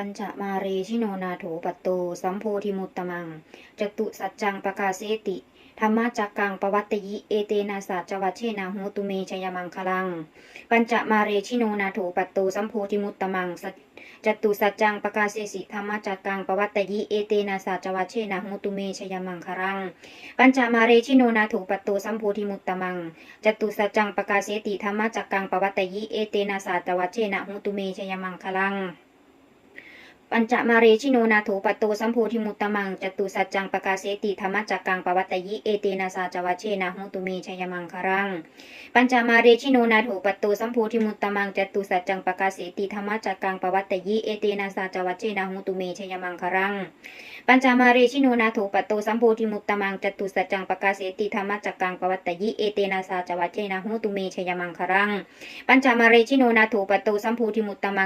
ปัญจมาเรชิโนนาโถปัตโต สัมโพธิมุตตมังจตุสัจจังปกาเสติธรรมจักกังปวัตตยิเอเตนะสัจวัชเชนะโหตุเมชยมังคลังปัญจมาเรชิโนนาโถปัตโตสัมโพธิมุตตมังสัจตุสัจจังปกาเสสิธรรมจักกังปวัตตยิเอเตนะสัจวัชเชนะโหตุเมชยมังคลัง ปัญจมาเรชิโนนาโถปัตโตสัมโพธิมุตตมังจตุสัจจังปกาเสติธรรมจักกังปวัตตยิเอเตนะสัจวัชเชนะโหตุเมชยมังคลัง ปัญจมาเรชิโนนาโถปัตโตสัมโพธิมุตตมังจตุสัจจังปกาเสติธรรมจักกังปวัตตยิเอเตนะสาจวัชเชนะโหตุเมชยมังครัง ปัญจมาเรชิโนนาโถปัตโตสัมโพธิมุตตมังจตุสัจจังปกาเสติธรรมจักกังปวัตตยิเอเตนะสาจวัชเชนะโหตุเมชยมังครัง ปัญจมาเรชิโนนาโถปัตโตสัมโพธิมุตตมังจตุสัจจังปกาเสติธรรมจักกังปวัตตยิเอเตนะสาจวัชเชนะโหตุเมชยมังครัง ปัญจมาเรชิโนนาโถปัตโตสัมโพธิมุตตมัง